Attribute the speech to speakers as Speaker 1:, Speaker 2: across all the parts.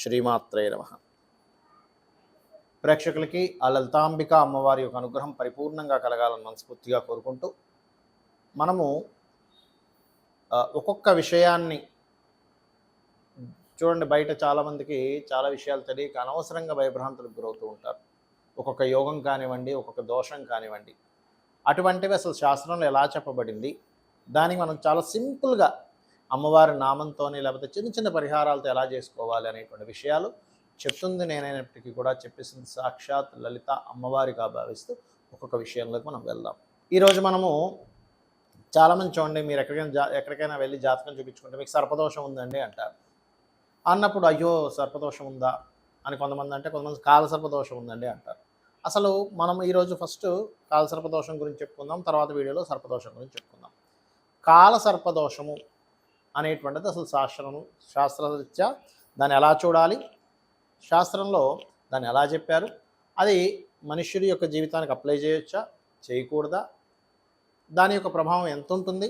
Speaker 1: శ్రీమాత్రే నమ. ప్రేక్షకులకి ఆ లలితాంబిక అమ్మవారి యొక్క అనుగ్రహం పరిపూర్ణంగా కలగాలని మనస్ఫూర్తిగా కోరుకుంటూ మనము ఒక్కొక్క విషయాన్ని చూడండి బయట చాలామందికి చాలా విషయాలు తెలియక అనవసరంగా భయభ్రాంతులకు గురవుతూ ఉంటారు. ఒక్కొక్క యోగం కానివ్వండి ఒక్కొక్క దోషం కానివ్వండి. అటువంటివి అసలు శాస్త్రంలో ఎలా చెప్పబడింది? దానికి మనం చాలా సింపుల్గా అమ్మవారి నామంతోనే లేకపోతే చిన్న చిన్న పరిహారాలతో ఎలా చేసుకోవాలి అనేటువంటి విషయాలు చెప్తుంది నేనైనప్పటికీ కూడా చెప్పేసింది సాక్షాత్ లలిత అమ్మవారిగా భావిస్తూ ఒక్కొక్క విషయంలోకి మనం వెళ్దాం. ఈరోజు మనము చాలామంది చూడండి మీరు ఎక్కడికైనా జా ఎక్కడికైనా వెళ్ళి జాతకం చూపించుకుంటే మీకు సర్పదోషం ఉందండి అంటారు. అన్నప్పుడు అయ్యో సర్పదోషం ఉందా అని కొంతమంది అంటే కొంతమంది కాల సర్పదోషం ఉందండి అంటారు. అసలు మనం ఈరోజు ఫస్ట్ కాల సర్పదోషం గురించి చెప్పుకుందాం తర్వాత వీడియోలో సర్పదోషం గురించి చెప్పుకుందాం. కాల సర్పదోషము అనేటువంటిది అసలు శాస్త్రం శాస్త్రరీత్యా దాన్ని ఎలా చూడాలి? శాస్త్రంలో దాన్ని ఎలా చెప్పారు? అది మనుష్యుడి యొక్క జీవితానికి అప్లై చేయొచ్చా? చేయకూడదా? దాని యొక్క ప్రభావం ఎంత ఉంటుంది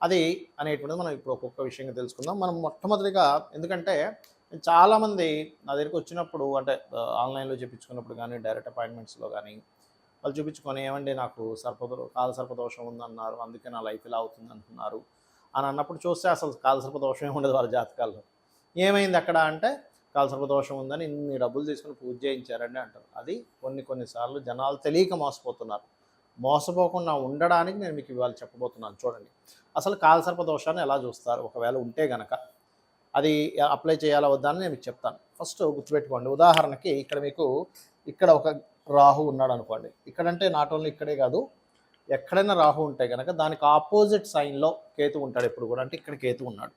Speaker 1: అది అనేటువంటిది మనం ఇప్పుడు ఒక్కొక్క విషయంగా తెలుసుకుందాం. మనం మొట్టమొదటిగా ఎందుకంటే చాలామంది నా దగ్గరికి వచ్చినప్పుడు అంటే ఆన్లైన్లో చూపించుకున్నప్పుడు కానీ డైరెక్ట్ అపాయింట్మెంట్స్లో కానీ వాళ్ళు చూపించుకొని ఏమండి నాకు సర్పదో కాల సర్పదోషం ఉందన్నారు అందుకే నా లైఫ్ ఇలా అవుతుంది అంటున్నారు. అని అన్నప్పుడు చూస్తే అసలు కాలసర్ప దోషమే ఉండదు వాళ్ళ జాతకాల్లో. ఏమైంది అక్కడ అంటే కాలసర్ప దోషం ఉందని ఇన్ని డబ్బులు తీసుకుని పూజ చేయించారని అంటారు. అది కొన్ని కొన్నిసార్లు జనాలు తెలియక మోసపోతున్నారు. మోసపోకుండా ఉండడానికి నేను మీకు ఇవాళ చెప్పబోతున్నాను. చూడండి. అసలు కాలసర్ప దోషాన్ని ఎలా చూస్తారు? ఒకవేళ ఉంటే గనక అది అప్లై చేయాలా వద్దా అని నేను మీకు చెప్తాను. ఫస్ట్ గుర్తుపెట్టుకోండి. ఉదాహరణకి ఇక్కడ మీకు ఇక్కడ ఒక రాహు ఉన్నాడు అనుకోండి ఇక్కడంటే నాట్ ఓన్లీ ఇక్కడే కాదు ఎక్కడైనా రాహు ఉంటే కనుక దానికి ఆపోజిట్ సైన్లో కేతు ఉంటాడు ఎప్పుడు కూడా. అంటే ఇక్కడ కేతు ఉన్నాడు.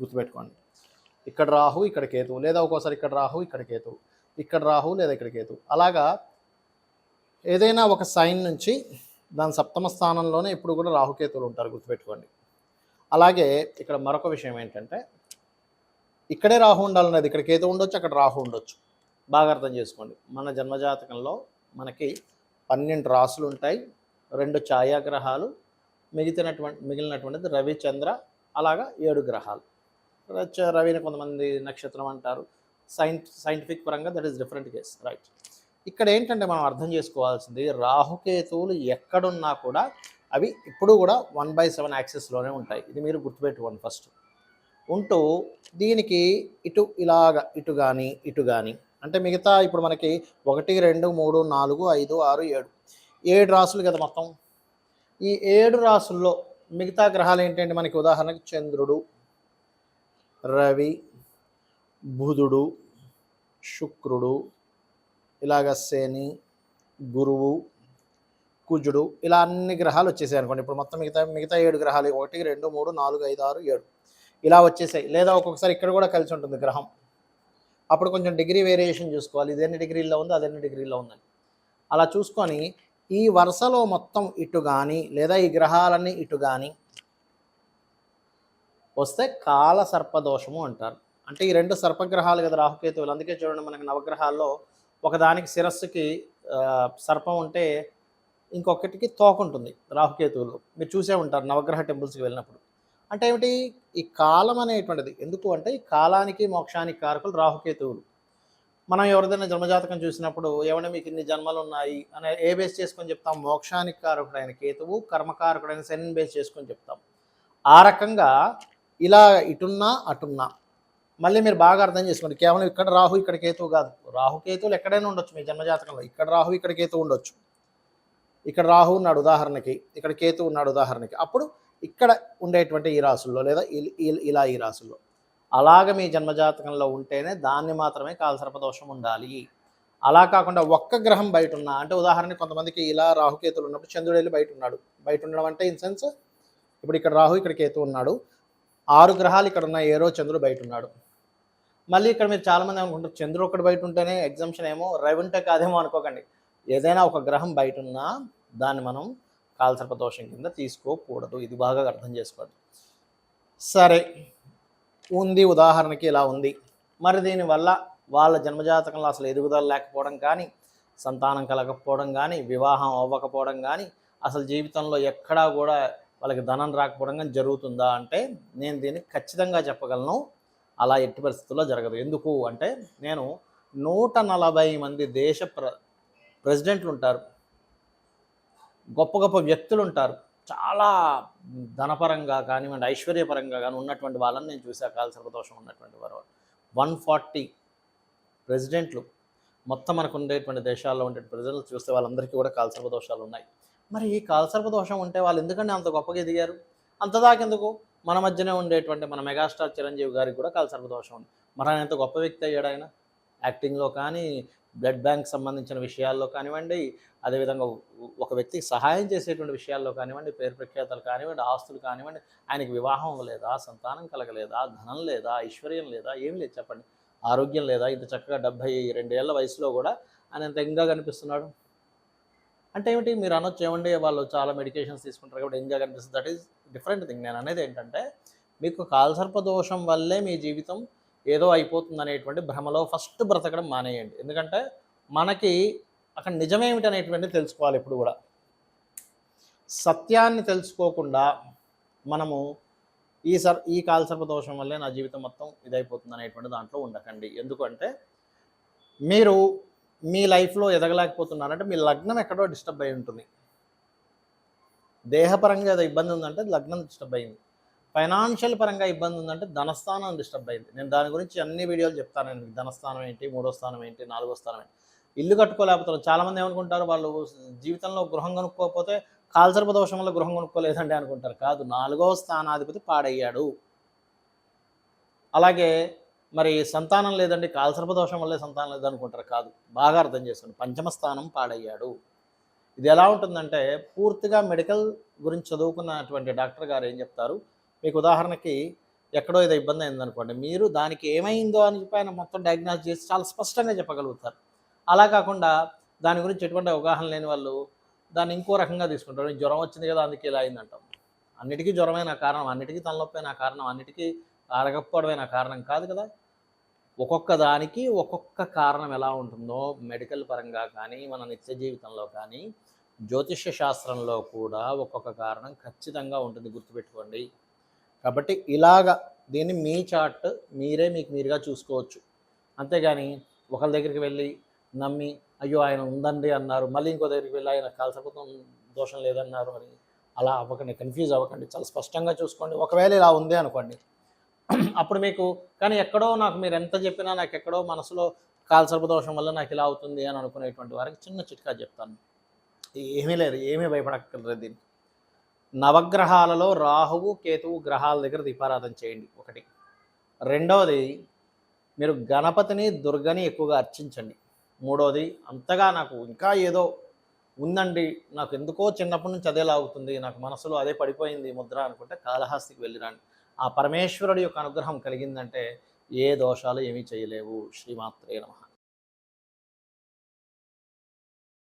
Speaker 1: గుర్తుపెట్టుకోండి. ఇక్కడ రాహు ఇక్కడ కేతు. లేదా ఒక్కోసారి ఇక్కడ రాహు ఇక్కడ కేతు. ఇక్కడ రాహు లేదా ఇక్కడ కేతు. అలాగా ఏదైనా ఒక సైన్ నుంచి దాని సప్తమ స్థానంలోనే ఇప్పుడు కూడా రాహుకేతులు ఉంటారు. గుర్తుపెట్టుకోండి. అలాగే ఇక్కడ మరొక విషయం ఏంటంటే ఇక్కడే రాహు ఉండాలనేది ఇక్కడ కేతు ఉండొచ్చు అక్కడ రాహు ఉండొచ్చు. బాగా అర్థం చేసుకోండి. మన జన్మజాతకంలో మనకి పన్నెండు రాసులు ఉంటాయి. రెండు ఛాయాగ్రహాలు మిగిలినటువంటి మిగిలినటువంటిది రవి చంద్ర అలాగా ఏడు గ్రహాలు. రవిని కొంతమంది నక్షత్రం అంటారు. సైంట్ సైంటిఫిక్ పరంగా that is different case right. ఇక్కడ ఏంటంటే మనం అర్థం చేసుకోవాల్సింది రాహుకేతువులు ఎక్కడున్నా కూడా అవి ఇప్పుడు కూడా వన్ బై సెవెన్ యాక్సెస్లోనే ఉంటాయి. ఇది మీరు గుర్తుపెట్టుకోండి ఫస్ట్. ఉంటూ దీనికి ఇటు ఇలాగ ఇటు కానీ ఇటు కానీ అంటే మిగతా ఇప్పుడు మనకి ఒకటి రెండు మూడు నాలుగు ఐదు ఆరు ఏడు. ఏడు రాసులు కదా మొత్తం. ఈ ఏడు రాసుల్లో మిగతా గ్రహాలు ఏంటంటే మనకి ఉదాహరణకి చంద్రుడు రవి బుధుడు శుక్రుడు ఇలాగ శని గురువు కుజుడు ఇలా అన్ని గ్రహాలు వచ్చేసాయి అనుకోండి. ఇప్పుడు మొత్తం మిగతా మిగతా ఏడు గ్రహాలు ఒకటి రెండు మూడు నాలుగు ఐదు ఆరు ఏడు. ఇలా వచ్చేసాయి. లేదా ఒక్కొక్కసారి ఇక్కడ కూడా కలిసి ఉంటుంది గ్రహం. అప్పుడు కొంచెం డిగ్రీ వేరియేషన్ చూసుకోవాలి. ఇది ఎన్ని డిగ్రీల్లో ఉంది అది ఎన్ని డిగ్రీలో ఉందని. అలా చూసుకొని ఈ వరుసలో మొత్తం ఇటు కానీ లేదా ఈ గ్రహాలన్నీ ఇటు కానీ వస్తే కాల సర్పదోషము అంటారు. అంటే ఈ రెండు సర్పగ్రహాలు కదా రాహుకేతువులు. అందుకే చూడండి మనకి నవగ్రహాల్లో ఒకదానికి శిరస్సుకి సర్పం ఉంటే ఇంకొకటికి తోక ఉంటుంది రాహుకేతువులు. మీరు చూసే ఉంటారు నవగ్రహ టెంపుల్స్కి వెళ్ళినప్పుడు. అంటే ఏమిటి? ఈ కాలం అనేటువంటిది. ఎందుకు అంటే ఈ కాలానికి మోక్షానికి కారకులు రాహుకేతువులు. మనం ఎవరిదైనా జన్మజాతకం చూసినప్పుడు ఏమైనా మీకు ఇన్ని జన్మలు ఉన్నాయి అనే ఏ బేస్ చేసుకొని చెప్తాం? మోక్షానికి కారకుడైన కేతువు కర్మకారకుడైన శని బేస్ చేసుకొని చెప్తాం. ఆ రకంగా ఇలా ఇటున్నా అటున్నా. మళ్ళీ మీరు బాగా అర్థం చేసుకోండి. కేవలం ఇక్కడ రాహు ఇక్కడ కేతువు కాదు. రాహు కేతువులు ఎక్కడైనా ఉండొచ్చు మీ జన్మజాతకంలో. ఇక్కడ రాహు ఇక్కడ కేతువు ఉండొచ్చు. ఇక్కడ రాహు ఉన్నాడు ఉదాహరణకి. ఇక్కడ కేతు ఉన్నాడు ఉదాహరణకి. అప్పుడు ఇక్కడ ఉండేటువంటి ఈ రాసుల్లో లేదా ఇల్- ఇల్- ఇలా ఈ రాసుల్లో. అలాగ మీ జన్మజాతకంలో ఉంటేనే దాన్ని మాత్రమే కాలసర్పదోషం ఉండాలి. అలా కాకుండా ఒక్క గ్రహం బయట ఉన్నా అంటే ఉదాహరణకి కొంతమందికి ఇలా రాహుకేతులు ఉన్నప్పుడు చంద్రుడు వెళ్ళి బయట ఉన్నాడు బయట ఉండడం అంటే ఇన్ సెన్స్ ఇప్పుడు ఇక్కడ రాహు ఇక్కడ కేతు ఉన్నాడు. ఆరు గ్రహాలు ఇక్కడ ఉన్నాయి. ఏరో చంద్రుడు బయట ఉన్నాడు మళ్ళీ ఇక్కడ మీరు చాలామంది అనుకుంటారు చంద్రుడు ఒకటి బయట ఉంటేనే ఎగ్జామ్షన్ ఏమో? రవి కాదేమో అనుకోకండి. ఏదైనా ఒక గ్రహం బయట ఉన్నా దాన్ని మనం కాలసర్ప దోషం కింద తీసుకోకూడదు. ఇది బాగా అర్థం చేసుకోండి. సరే. ఉంది ఉదాహరణకి ఇలా ఉంది. మరి దీనివల్ల వాళ్ళ జన్మజాతకంలో అసలు ఎదుగుదల లేకపోవడం కానీ సంతానం కలగకపోవడం కానీ వివాహం అవ్వకపోవడం కానీ అసలు జీవితంలో ఎక్కడా కూడా వాళ్ళకి ధనం రాకపోవడం కానీ జరుగుతుందా అంటే నేను దీన్ని ఖచ్చితంగా చెప్పగలను. అలా ఎట్టి పరిస్థితుల్లో జరగదు. ఎందుకు అంటే నేను నూట నలభై మంది దేశ ప్ర ప్రెసిడెంట్లు ఉంటారు. గొప్ప గొప్ప వ్యక్తులు ఉంటారు చాలా ధనపరంగా కానివ్వండి ఐశ్వర్యపరంగా కానీ ఉన్నటువంటి వాళ్ళని నేను చూసా. కాలసర్పదోషం ఉన్నటువంటి వారు. వన్ ఫార్టీ ప్రెసిడెంట్లు మొత్తం మనకు ఉండేటువంటి దేశాల్లో ఉండే ప్రజలు చూస్తే వాళ్ళందరికీ కూడా కాలసర్ప దోషాలు ఉన్నాయి. మరి ఈ కాలసర్ప దోషం ఉంటే వాళ్ళు ఎందుకంటే అంత గొప్పగా ఎదిగారు? అంతదాకెందుకు మన మధ్యనే ఉండేటువంటి మన మెగాస్టార్ చిరంజీవి గారికి కూడా కాలసర్ప దోషం ఉంది. మరి ఆయన ఎంత గొప్ప వ్యక్తి అయ్యాడు ఆయన? యాక్టింగ్లో కానీ బ్లడ్ బ్యాంక్ సంబంధించిన విషయాల్లో కానివ్వండి అదేవిధంగా ఒక వ్యక్తికి సహాయం చేసేటువంటి విషయాల్లో కానివ్వండి పేరు ప్రఖ్యాతలు కానివ్వండి ఆస్తులు కానివ్వండి ఆయనకి వివాహం లేదా సంతానం కలగలేదా ధనం లేదా ఐశ్వర్యం లేదా ఏం లేదు చెప్పండి. ఆరోగ్యం లేదా ఇంత చక్కగా డెబ్భై రెండేళ్ళ వయసులో కూడా ఆయన ఎంత ఎంగా కనిపిస్తున్నాడు? అంటే ఏమిటి? మీరు అనొచ్చు ఏమండి వాళ్ళు చాలా మెడికేషన్స్ తీసుకుంటారు కాబట్టి ఎంగా కనిపిస్తుంది. That is different thing. నేను అనేది ఏంటంటే మీకు కాల్సర్ప దోషం వల్లే మీ జీవితం ఏదో అయిపోతుంది అనేటువంటి భ్రమలో ఫస్ట్ బ్రతకడం మానేయండి. ఎందుకంటే మనకి అక్కడ నిజమేమిటి అనేటువంటిది తెలుసుకోవాలి ఇప్పుడు కూడా. సత్యాన్ని తెలుసుకోకుండా మనము ఈ సర్ ఈ కాలసర్ప దోషం వల్లే నా జీవితం మొత్తం ఇదైపోతుంది అనేటువంటి దాంట్లో ఉండకండి. ఎందుకంటే మీరు మీ లైఫ్లో ఎదగలేకపోతున్నారంటే మీ లగ్నం ఎక్కడో డిస్టర్బ్ అయి ఉంటుంది. దేహపరంగా ఏదో ఇబ్బంది ఉందంటే లగ్నం డిస్టర్బ్ అయింది ఫైనాన్షియల్ పరంగా ఇబ్బంది ఉందంటే ధనస్థానం డిస్టర్బ్ అయింది. నేను దాని గురించి అన్ని వీడియోలు చెప్తాను నేను మీకు ధనస్థానం ఏంటి మూడో స్థానం ఏంటి నాలుగో స్థానం ఏంటి. ఇల్లు కట్టుకోలేకపోతారు చాలామంది ఏమనుకుంటారు? వాళ్ళు జీవితంలో గృహం కొనుక్కోకపోతే కాల్సర్ప దోషం వల్ల గృహం కొనుక్కోలేదండి అనుకుంటారు. కాదు నాలుగో స్థానాధిపతి పాడయ్యాడు. అలాగే మరి సంతానం లేదండి. కాల్సర్ప దోషం వల్లే సంతానం లేదనుకుంటారు. కాదు బాగా అర్థం చేసుకోండి. పంచమ స్థానం పాడయ్యాడు. ఇది ఎలా ఉంటుందంటే పూర్తిగా మెడికల్ గురించి చదువుకున్నటువంటి డాక్టర్ గారు ఏం చెప్తారు? మీకు ఉదాహరణకి ఎక్కడో ఏదో ఇబ్బంది అయిందనుకోండి మీరు దానికి ఏమైందో అని చెప్పి ఆయన మొత్తం డయాగ్నోస్ చేసి చాలా స్పష్టంగా చెప్పగలుగుతారు. అలా కాకుండా దాని గురించి ఎటువంటి అవగాహన లేని వాళ్ళు దాన్ని ఇంకో రకంగా తీసుకుంటారు. జ్వరం వచ్చింది కదా అందుకే ఇలా అయిందంటాం అన్నిటికీ జ్వరమే నా కారణం అన్నిటికీ తలనొప్పే నా కారణం అన్నిటికీ అరగకపోవడమే నా కారణం కాదు కదా. ఒక్కొక్క దానికి ఒక్కొక్క కారణం ఎలా ఉంటుందో మెడికల్ పరంగా కానీ మన నిత్య జీవితంలో కానీ జ్యోతిష్య శాస్త్రంలో కూడా ఒక్కొక్క కారణం ఖచ్చితంగా ఉంటుంది గుర్తుపెట్టుకోండి. కాబట్టి ఇలాగ దీన్ని మీ చార్ట్ మీరే మీకు మీరుగా చూసుకోవచ్చు. అంతేగాని ఒకరి దగ్గరికి వెళ్ళి నమ్మి అయ్యో ఆయన ఉందండి అన్నారు. మళ్ళీ ఇంకో దగ్గరికి వెళ్ళి ఆయన కాలసర్పతం దోషం లేదన్నారు అని అలా అవ్వకండి కన్ఫ్యూజ్ అవ్వకండి. చాలా స్పష్టంగా చూసుకోండి. ఒకవేళ ఇలా ఉంది అనుకోండి. అప్పుడు మీకు కానీ ఎక్కడో నాకు మీరు ఎంత చెప్పినా నాకు ఎక్కడో మనసులో కాలసర్ప దోషం వల్ల నాకు ఇలా అవుతుంది అని అనుకునేటువంటి వారికి చిన్న చిట్కా చెప్తాను. ఏమీ లేదు ఏమీ భయపడక్కర్లేదు దీనికి. నవగ్రహాలలో రాహువు కేతువు గ్రహాల దగ్గర దీపారాధన చేయండి. ఒకటి. రెండవది మీరు గణపతిని దుర్గని ఎక్కువగా అర్చించండి. మూడవది అంతగా నాకు ఇంకా ఏదో ఉందండి. నాకు ఎందుకో చిన్నప్పటి నుంచి అదే లాగుతుంది. నాకు మనసులో అదే పడిపోయింది ముద్ర అనుకుంటే కాళహస్తికి వెళ్ళిరండి. ఆ పరమేశ్వరుడి యొక్క అనుగ్రహం కలిగిందంటే ఏ దోషాలు ఏమీ చేయలేవు. శ్రీమాత్రే నమ.